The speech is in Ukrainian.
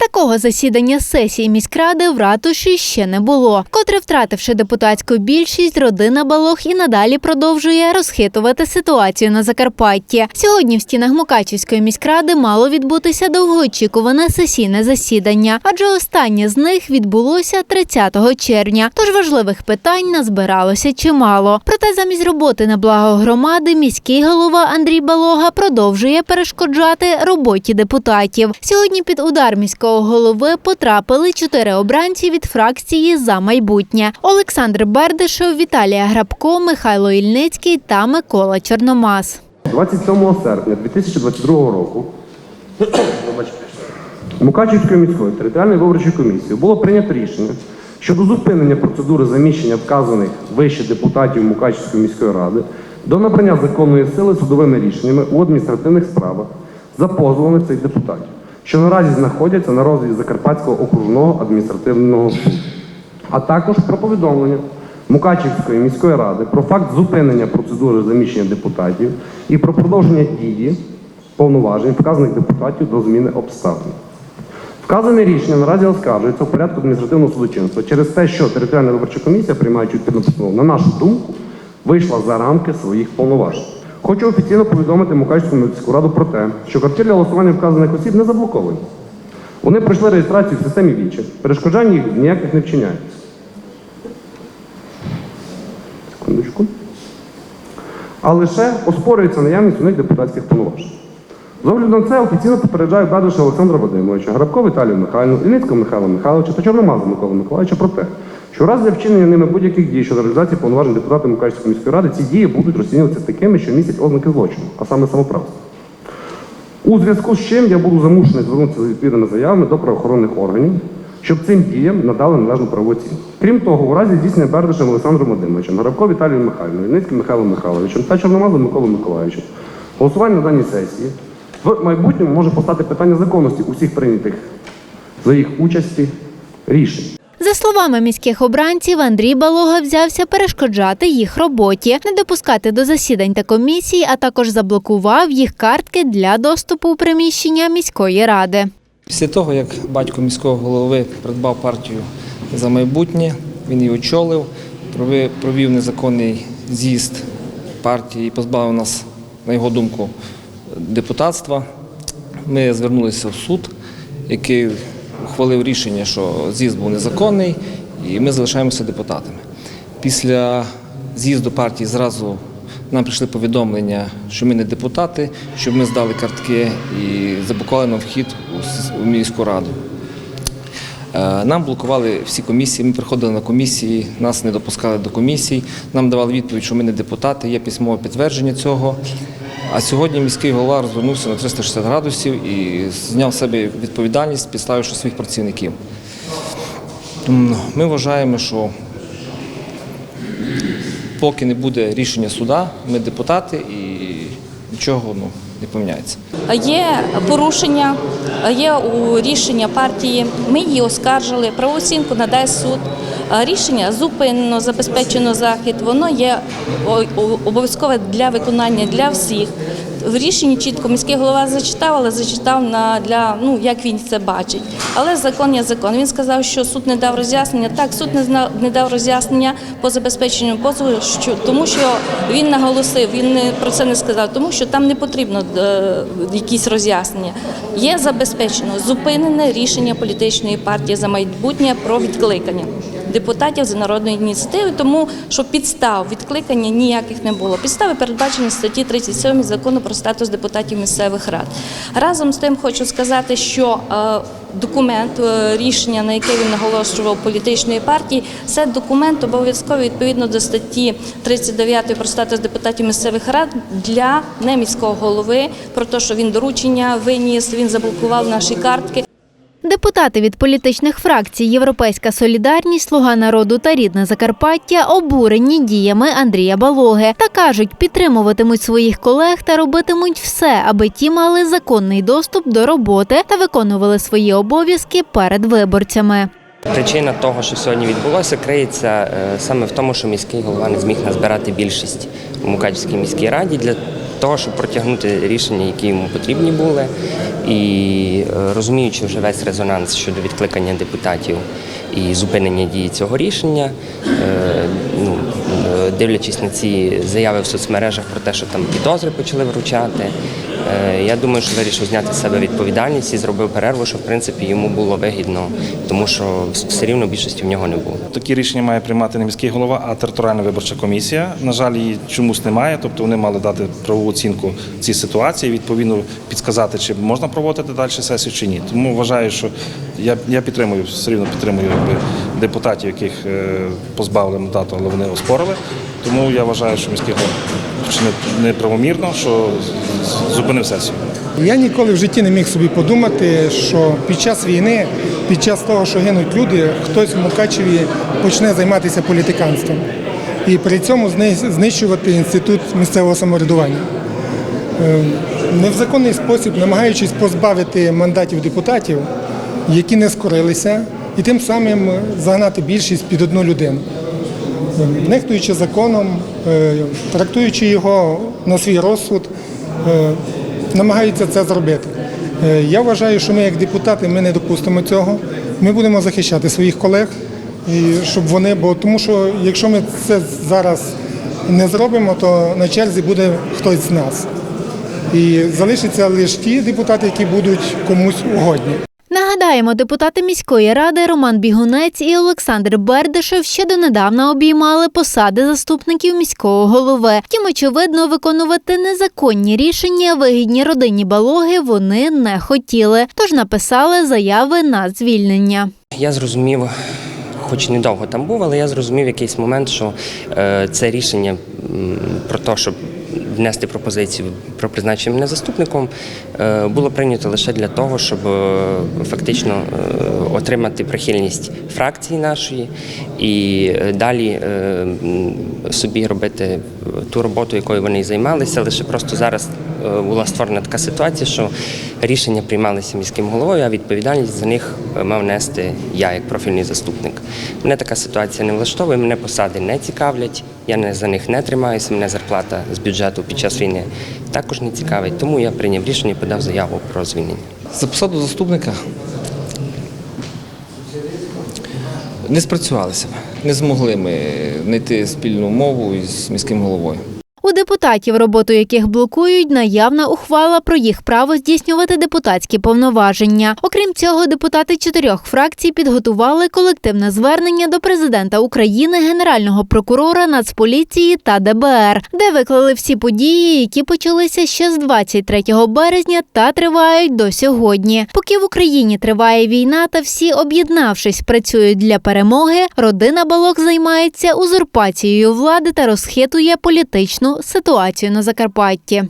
Такого засідання сесії міськради в ратуші ще не було. Котре, втративши депутатську більшість, родина Балох і надалі продовжує розхитувати ситуацію на Закарпатті. Сьогодні в стінах Мукачівської міськради мало відбутися довгоочікуване сесійне засідання, адже останнє з них відбулося 30 червня. Тож важливих питань назбиралося чимало. Проте замість роботи на благо громади міський голова Андрій Балога продовжує перешкоджати роботі депутатів. Сьогодні під удар міського голови потрапили чотири обранці від фракції за майбутнє: Олександр Бердишев, Віталія Грабко, Михайло Ільницький та Микола Чорномас. 27 серпня 2022 року Мукачівською міською територіальною виборчою комісією було прийнято рішення щодо зупинення процедури заміщення вказаних вище депутатів Мукачівської міської ради до набрання законної сили судовими рішеннями у адміністративних справах за позовами цих депутатів, що наразі знаходяться на розгляді Закарпатського окружного адміністративного суду а також про повідомлення Мукачівської міської ради про факт зупинення процедури заміщення депутатів і про продовження дії повноважень вказаних депутатів до зміни обставин. Вказане рішення наразі оскаржується в порядку адміністративного судочинства через те, що територіальна виборча комісія, приймаючи відповідну постанову, на нашу думку, вийшла за рамки своїх повноважень. Хочу офіційно повідомити Мукачівську міську раду про те, що картки для голосування вказаних осіб не заблоковані. Вони пройшли реєстрацію в системі Віче, перешкоджань їх ніяких не вчиняється. Секундочку. А лише оспорюється наявність у них депутатських повноважень. З огляду на це офіційно попереджаю Бадиша Олександра Вадимовича, Грабко Віталію Михайловну, Ільницького Михайла Михайловича та Чорномаза Микола Миколаївича про те, що в разі вчинення ними будь-яких дій щодо реалізації повноважень депутата Мукачівської міської ради, ці дії будуть розцінюватися такими, що містять ознаки злочину, а саме самоправства. У зв'язку з чим я буду змушений звернутися з відповідними заявами до правоохоронних органів, щоб цим діям надали належну правову оцінку. Крім того, у разі здійснення Бердишем Олександром Вадимовичем, Грабко Віталієм Михайловною, Ільницьким Михайлом Михайловичем та Чорномазом Миколою Миколаївичем голосування на даній сесії в майбутньому може постати питання законності усіх прийнятих за їх участі рішень. За словами міських обранців, Андрій Балога взявся перешкоджати їх роботі, не допускати до засідань та комісій, а також заблокував їх картки для доступу у приміщення міської ради. Після того, як батько міського голови придбав партію за майбутнє, він її очолив, провів незаконний з'їзд партії і позбавив нас, на його думку, депутатства. Ми звернулися в суд, який ухвалив рішення, що з'їзд був незаконний, і ми залишаємося депутатами. Після з'їзду партії зразу нам прийшли повідомлення, що ми не депутати, щоб ми здали картки і заблокували нам вхід у міську раду. Е, Нам блокували всі комісії. Ми приходили на комісії, нас не допускали до комісій. Нам давали відповідь, що ми не депутати. Є письмове підтвердження цього. А сьогодні міський голова розвернувся на 360 градусів і зняв себе відповідальність, підставивши своїх працівників. Ми вважаємо, що поки не буде рішення суда, ми депутати і нічого ну, не поміняється. Є порушення, є рішення партії. Ми її оскаржили. Правову оцінку надасть суд. Рішення зупинено, забезпечено захід. Воно є обов'язкове для виконання для всіх. В рішенні чітко міський голова зачитав, але зачитав на для ну як він це бачить. Але закон є закон. Він сказав, що суд не дав роз'яснення. Так, суд не зна- не дав роз'яснення по забезпеченню позову, що тому, що він наголосив, він не про це не сказав, тому що там не потрібно е, якісь роз'яснення. Є забезпечено зупинене рішення політичної партії за майбутнє про відкликання депутатів за народною ініціативою, тому що підстав відкликання ніяких не було. Підстави передбачені статті 37 закону про статус депутатів місцевих рад. Разом з тим хочу сказати, що е, документ, е, рішення, на яке він наголошував політичної партії, це документ обов'язковий відповідно до статті 39 про статус депутатів місцевих рад для не міського голови, про те, що він доручення виніс, він заблокував наші картки. Депутати від політичних фракцій Європейська Солідарність, Слуга народу та Рідне Закарпаття обурені діями Андрія Балоги та кажуть, підтримуватимуть своїх колег та робитимуть все, аби ті мали законний доступ до роботи та виконували свої обов'язки перед виборцями. Причина того, що сьогодні відбулося, криється е, саме в тому, що міський голова не зміг назбирати більшість у Мукачівській міській раді для того, щоб протягнути рішення, які йому потрібні були, і е, розуміючи вже весь резонанс щодо відкликання депутатів і зупинення дії цього рішення, е, ну, е, дивлячись на ці заяви в соцмережах про те, що там підозри почали вручати, я думаю, що вирішив зняти з себе відповідальність і зробив перерву, що в принципі йому було вигідно, тому що все рівно більшості в нього не було. Такі рішення має приймати не міський голова, а територіальна виборча комісія. На жаль, її чомусь немає. Тобто вони мали дати правову оцінку цій ситуації, відповідно підказати, чи можна проводити далі сесію чи ні. Тому вважаю, що я, я підтримую все рівно підтримую якби, депутатів, яких е, позбавили мандату, але вони оспорили. Тому я вважаю, що міський голова вчинив неправомірно, що зупинив сесію. Я ніколи в житті не міг собі подумати, що під час війни, під час того, що гинуть люди, хтось в Мукачеві почне займатися політиканством і при цьому знищувати інститут місцевого самоврядування. Е, Не в законний спосіб, намагаючись позбавити мандатів депутатів, які не скорилися, і тим самим загнати більшість під одну людину. Е, Нехтуючи законом, е, трактуючи його на свій розсуд, намагаються це зробити. Е, Я вважаю, що ми, як депутати, ми не допустимо цього. Ми будемо захищати своїх колег, щоб вони, бо тому що якщо ми це зараз не зробимо, то на черзі буде хтось з нас. І залишаться лише ті депутати, які будуть комусь угодні. Нагадаємо, депутати міської ради Роман Бігунець і Олександр Бердишев ще донедавна обіймали посади заступників міського голови. Втім, очевидно, виконувати незаконні рішення вигідні родині балоги вони не хотіли, тож написали заяви на звільнення. Я зрозумів, хоч недовго там був, але я зрозумів якийсь момент, що е, це рішення про те, щоб внести пропозицію про призначення мене заступником, е, було прийнято лише для того, щоб е, фактично е, отримати прихильність фракції нашої і далі собі робити ту роботу, якою вони займалися. Лише просто зараз була створена така ситуація, що рішення приймалися міським головою, а відповідальність за них е, мав нести я як профільний заступник. Мене така ситуація не влаштовує, мене посади не цікавлять, я за них не тримаюся, мене зарплата з бюджету під час війни також не цікавить. Тому я прийняв рішення і подав заяву про звільнення. За посаду заступника не спрацювали себе, не змогли ми знайти спільну мову із міським головою. У депутатів, роботу яких блокують, наявна ухвала про їх право здійснювати депутатські повноваження. Окрім цього, депутати чотирьох фракцій підготували колективне звернення до президента України, генерального прокурора, Нацполіції та ДБР, де виклали всі події, які почалися ще з 23 березня та тривають до сьогодні. Поки в Україні триває війна та всі, об'єднавшись, працюють для перемоги, родина Балок займається узурпацією влади та розхитує політичну ситуацію на Закарпатті.